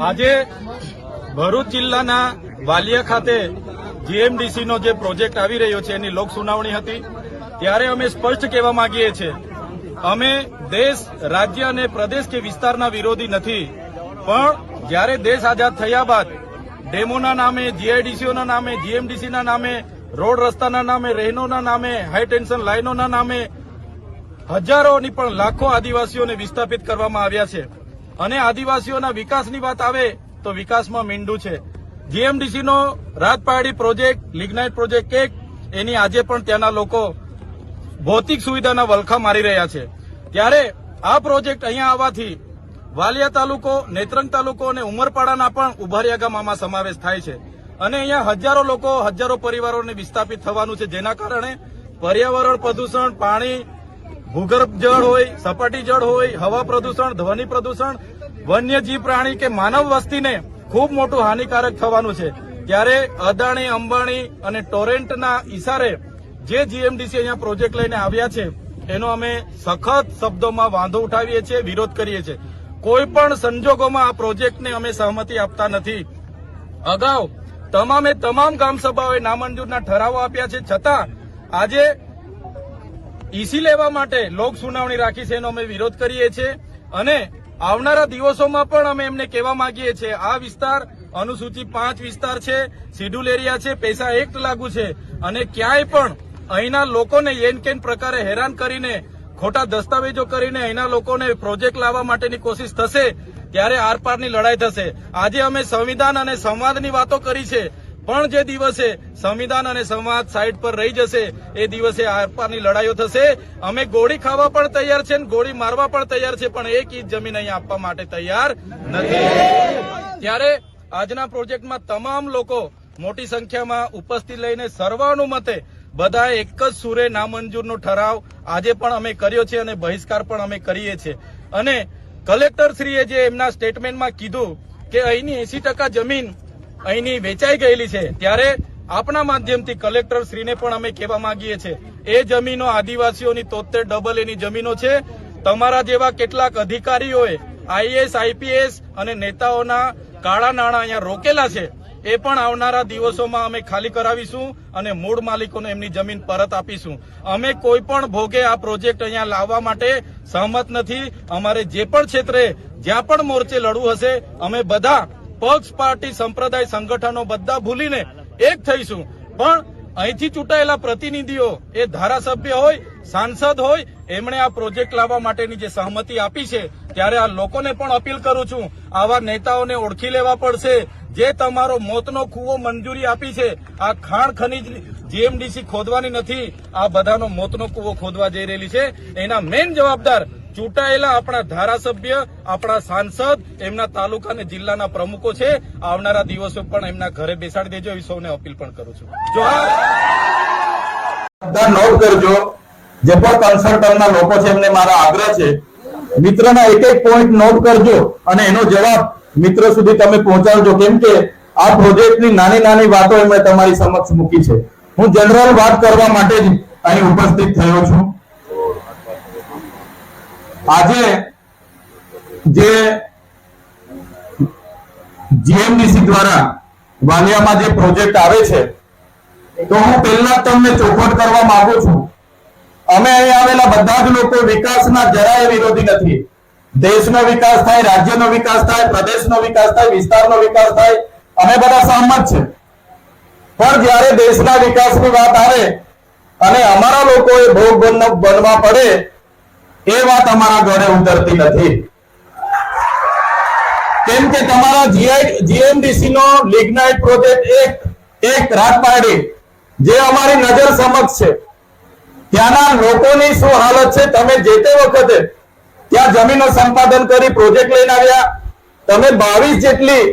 આજે ભરૂચ જિલ્લાના વાલિયા ખાતે જીએમડીસીનો જે પ્રોજેક્ટ આવી રહ્યો છે એની લોક સુનાવણી હતી. ત્યારે અમે સ્પષ્ટ કહેવા માંગીએ છીએ, અમે દેશ, રાજ્ય અને પ્રદેશ કે વિસ્તારના વિરોધી નથી. પણ જ્યારે દેશ આઝાદ થયા બાદ ડેમોના નામે, જીઆઈડીસીઓના નામે, જીએમડીસીના નામે, રોડ રસ્તાના નામે, રહેનોના નામે, હાઈ ટેન્શન લાઇનોના નામે હજારોની પણ લાખો આદિવાસીઓને વિસ્થાપિત કરવામાં આવ્યા છે. અને આદિવાસીઓના વિકાસની વાત આવે તો વિકાસમાં મીંડું છે. જીએમડીસીનો રાજપાડી પ્રોજેક્ટ, લિગ્નાઇટ પ્રોજેક્ટ એક એની આજે પણ ત્યાંના લોકો ભૌતિક સુવિધાના વલખા મારી રહ્યા છે. ત્યારે આ પ્રોજેક્ટ અહીંયા આવવાથી વાલિયા તાલુકો, નેત્રંગ તાલુકો અને ઉમરપાડાના પણ ઉભારિયા ગામમાં સમાવેશ થાય છે. અને અહીંયા હજારો લોકો, હજારો પરિવારોને વિસ્થાપિત થવાનું છે. જેના કારણે પર્યાવરણ પ્રદૂષણ, પાણી ભૂગર્ભ જળ હોય, સપાટી જળ હોય, હવા પ્રદૂષણ, ધ્વનિ પ્રદૂષણ, વન્યજીવ પ્રાણી કે માનવ વસ્તીને ખૂબ મોટું હાનિકારક થવાનું છે. ત્યારે અદાણી, અંબાણી અને ટોરેન્ટના ઈશારે જે જીએમડીસી અહીંયા પ્રોજેક્ટ લઈને આવ્યા છે, એનો અમે સખત શબ્દોમાં વાંધો ઉઠાવીએ છીએ, વિરોધ કરીએ છીએ. કોઈ પણ સંજોગોમાં આ પ્રોજેક્ટને અમે સહમતિ આપતા નથી. અગાઉ તમામે તમામ ગ્રામસભાઓએ નામંજૂરના ઠરાવો આપ્યા છે. છતાં આજે ઈસી લેવા માટે લોક સુનાવણી રાખી છે એનો અમે વિરોધ કરીએ છીએ. અને આવનારા દિવસોમાં પણ અમે એમને કહેવા માંગીએ છીએ. આ વિસ્તાર અનુસૂચિત પાંચ વિસ્તાર છે, શિડ્યુલ એરિયા છે, પૈસા એક્ટ લાગુ છે. અને ક્યાંય પણ અહીંના લોકોને એન કેન પ્રકારે હેરાન કરીને, ખોટા દસ્તાવેજો કરીને અહીંના લોકોને પ્રોજેક્ટ લાવવા માટેની કોશિશ થશે, ત્યારે આરપારની લડાઈ થશે. આજે અમે સંવિધાન અને સંવાદની વાતો કરી છે. પણ જે દિવસે સંવિધાન અને સંવાદ સાઈડ પર રહી જશે, એ દિવસે આરપારની લડાઈઓ થશે. અમે ગોળી ખાવા પણ તૈયાર છે ગોળી મારવા પણ તૈયાર છે, પણ એક ઈજ જમીન અહીં આપવા માટે તૈયાર નથી. ત્યારે આજના પ્રોજેક્ટમાં તમામ લોકો મોટી સંખ્યામાં ઉપસ્થિત લઈને સર્વાનુમતે બધા એક જ સુરે નામંજૂરનો ઠરાવ આજે પણ અમે કર્યો છે અને બહિષ્કાર પણ અમે કરીએ છીએ. અને કલેક્ટરશ્રીએ જે એમના સ્ટેટમેન્ટમાં કીધું કે અહીંની એસી ટકા જમીન અહીંની વેચાઈ ગયેલી છે. ત્યારે આપના માધ્યમથી કલેક્ટર શ્રીને પણ અમે કહેવા માંગીએ છીએ, એ જમીનો આદિવાસીઓની તોતેર ડબલ એની જમીનો છે. તમારા જેવા કેટલાક અધિકારીઓએ આઈએસ આઈપીએસ અને નેતાઓના કાળા નાણાં અહીંયા રોકેલા છે. એ પણ આવનારા દિવસોમાં અમે ખાલી કરાવીશું અને મૂળ માલિકોને એમની જમીન પરત આપીશું. અમે કોઈ પણ ભોગે આ પ્રોજેક્ટ અહીંયા લાવવા માટે સહમત નથી. અમારે જે પણ ક્ષેત્રે જ્યાં પણ મોરચે લડવું હશે, અમે બધા પક્ષ, પાર્ટી, સંપ્રદાય, સંગઠનો બધા ભૂલીને એક થઈશું. પણ અહીંથી ચૂંટાયેલા પ્રતિનિધિઓ એ ધારાસભ્ય હોય, સાંસદ હોય, એમણે આ પ્રોજેક્ટ લાવવા માટેની જે સહમતિ આપી છે, ત્યારે આ લોકોને પણ અપીલ કરું છું, આવા નેતાઓને ઓળખી લેવા પડશે. જે તમારો મોતનો કૂવો મંજૂરી આપી છે, આ ખાણ ખનીજ જીએમડીસી ખોદવાની નથી, આ બધાનો મોતનો કૂવો ખોદવા જઈ રહેલી છે. એના મેઇન જવાબદાર ચૂંટાયેલા આપણા ધારાસભ્ય, આપણા સાંસદ, એમના તાલુકા અને જિલ્લાના પ્રમુખો છે. આવનારા દિવસો પણ એમના ઘરે બેસાડી દેજો. એવી સૌને અપીલ પણ કરું છું. જોહાર! નોટ કરજો. જે પણ કન્સલ્ટન્ટના લોકો છે, એમને મારા આગ્રહ છે. મિત્રના એક એક પોઈન્ટ નોટ કરજો અને એનો જવાબ મિત્ર સુધી તમે પહોંચાડજો. કેમ કે આ પ્રોજેક્ટની નાની નાની વાતો એમણે તમારી સમક્ષ મૂકી છે. હું જનરલ વાત કરવા માટે જ અહીં ઉપસ્થિત થયો છું. આજે જે જીએમડીસી દ્વારા વાલિયામાં જે પ્રોજેક્ટ આવે છે, તો હું પહેલા તમને ચોખવટ કરવા માંગુ છું. અમે અહીં આવેલા બધા જ લોકો વિકાસના જરાય વિરોધી નથી. દેશનો વિકાસ થાય, રાજ્યનો વિકાસ થાય, પ્રદેશનો વિકાસ થાય, વિસ્તારનો વિકાસ થાય, અમે બધા સહમત છે. પણ જ્યારે દેશના વિકાસની વાત આવે અને અમારા લોકોએ ભોગ બનવા પડે એ વાત અમારા ગળે ઉતરતી નથી. કેમ કે તમારા જીએમડીસી નો લિગ્નાઇટ પ્રોજેક્ટ એક એક રાત જે અમારી નજર સમક્ષ છે. ત્યાંના લોકોની શું હાલત છે? તમે જે તે વખતે ત્યાં જમીનો સંપાદન કરી પ્રોજેક્ટ લઈને આવ્યા. તમે બાવીસ જેટલી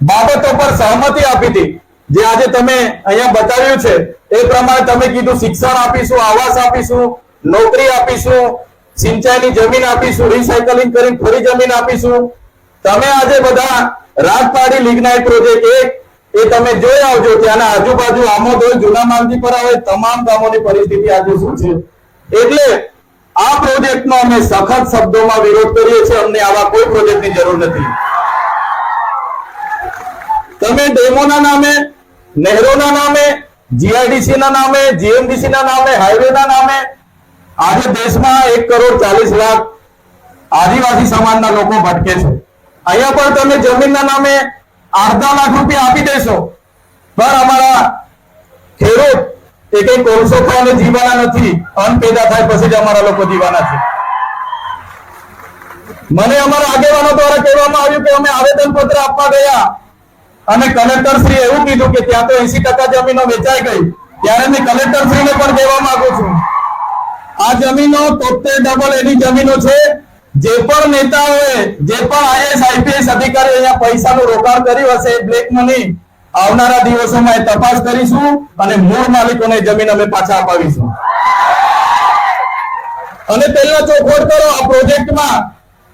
બાબતો પર સહમતિ આપી હતી. જે આજે તમે અહીંયા બતાવ્યું છે. એ પ્રમાણે તમે કીધું શિક્ષણ આપીશું, આવાસ આપીશું, નોકરી આપીશું. સિંચાઈની જમીન આપીશું રિસાયકલિંગ કરીને ફરી જમીન આપીશું. તમે આજે બધા રાજપાડી લિગ્નાઇટ પ્રોજેક્ટ એક, એ તમે જોઈ આવજો ત્યાંના આજુબાજુ આમોદોલ જૂના માંગીપરા આવે તમામ ગામોની પરિસ્થિતિ આજે શું છે. એટલે આ પ્રોજેક્ટનો અમે સખત શબ્દોમાં વિરોધ કરીએ છીએ, અમને આવા કોઈ પ્રોજેક્ટની જરૂર નથી. તમે ડેમોના નામે, નહેરોના નામે જીઆઈડીસી ના નામે જીએમડીસી ના નામે હાઈવે ના નામે આજે દેશમાં એક કરોડ ચાલીસ લાખ આદિવાસી સમાજના લોકો ભટકે છે. અહીંયા પણ તમે જમીનના નામે અડધા લાખ રૂપિયા આપી દેશો. પણ અમારા ખેડૂત એ કઈ કોલસો ખાઈને જીવાના નથી. અન્ન પેદા થાય પછી જ અમારા લોકો જીવાના છે. મને અમારા આગેવાનો દ્વારા કહેવામાં આવ્યું કે અમે આવેદન પત્ર આપવા ગયા અને કલેક્ટર શ્રી એવું કીધું કે ત્યાં તો એસી ટકા જમીનો વેચાઈ ગઈ. ત્યારે મેં કલેક્ટર શ્રીને પણ કહેવા માંગુ છું. આ જમીનો તોતેર ડબલ એની જમીનો છે. જે પણ નેતાઓએ, જે પણ આઈએસ આઈપીએસ અધિકારી અહીંયા પૈસાનું રોકાણ કર્યું હશે બ્લેક મની આવનારા દિવસોમાં તપાસ કરીશું અને મૂળ માલિકોને જમીન અમે પાછા અપાવીશું. અને પહેલા ચોખવટ કરો, આ પ્રોજેક્ટમાં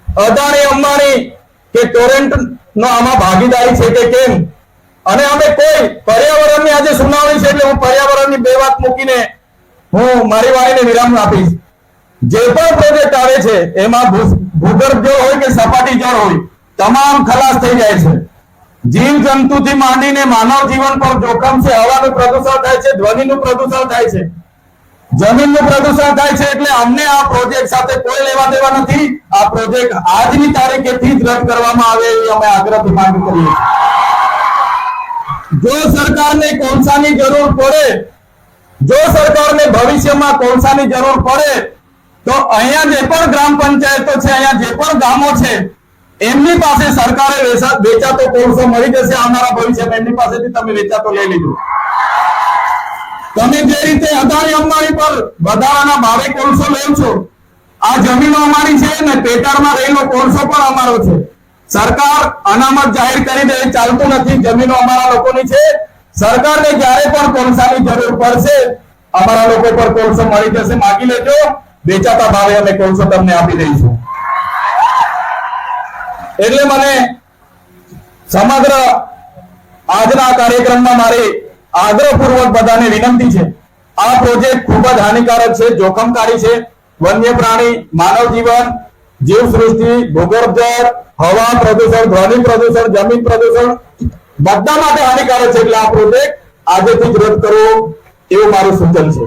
અદાણી, અંબાણી કે ટોરેન્ટ નો આમાં ભાગીદારી છે કે કેમ? અને અમે કોઈ પર્યાવરણની આજે સુનાવણી છે એટલે હું પર્યાવરણની બે વાત મૂકીને હું મારી વાણીને વિરામ આપીશ. જે પણ પ્રોજેક્ટ આવે છે, એમાં ભૂગર્ભ જળ હોય કે સપાટી જળ હોય, તમામ ખલાસ થઈ જાય છે. જીવ જંતુથી માંડીને માનવ જીવન પર જોખમ છે, હવાનું પ્રદૂષણ થાય છે, ધ્વનિનું પ્રદૂષણ થાય છે. જમીનનું પ્રદૂષણ થાય છે, એટલે અમને આ પ્રોજેક્ટ સાથે કોઈ લેવા દેવા નથી. આ પ્રોજેક્ટ આજની તારીખેથી જ રદ કરવામાં આવે એવી અમે આગ્રહથી માંગ કરીએ. જો સરકારને કોલસાની જરૂર પડે જો સરકારને ભવિષ્યમાં કોલસાની જરૂર પડે, તો અહીંયા જે પણ ગ્રામ પંચાયતો છે, અહીંયા જે પણ ગામો છે, એમની પાસે સરકારે વેચાતો કોલસો મળી જશે આવનારા ભવિષ્યમાં. એમની પાસેથી તમે વેચાતો લઈ લીધો તમે જે રીતે અદાણી અંબાણી પર વધારાના ભાવે કોલસો લો છો, આ જમીનો અમારી છે ને પેટાળમાં રહેલો કોલસો પણ અમારો છે. સરકાર અનામત જાહેર કરી દે, ચાલતું નથી, જમીનો અમારા લોકોની છે. સરકારને જ્યારે પણ કોલસાની જરૂર પડશે, અમારા લોકો પર કોલસો મળી જશે, માગી લેજો. વેચાતા ભાવે અમે કોલસો તમને આપી દઈશું. એટલે મને સમગ્ર આજના કાર્યક્રમમાં મારી આગ્રહપૂર્વક બધાને વિનંતી છે. આ પ્રોજેક્ટ ખૂબ જ હાનિકારક છે, જોખમકારી છે. વન્ય પ્રાણી, માનવ જીવન જીવ સૃષ્ટિ ભૂગર્ભ જળ હવા પ્રદૂષણ, ધ્વનિ પ્રદૂષણ, જમીન પ્રદૂષણ બધા માટે હાનિકારક છે. એટલે આ પ્રોજેક્ટ આજેથી જ રદ કરો એવું મારું સૂચન છે.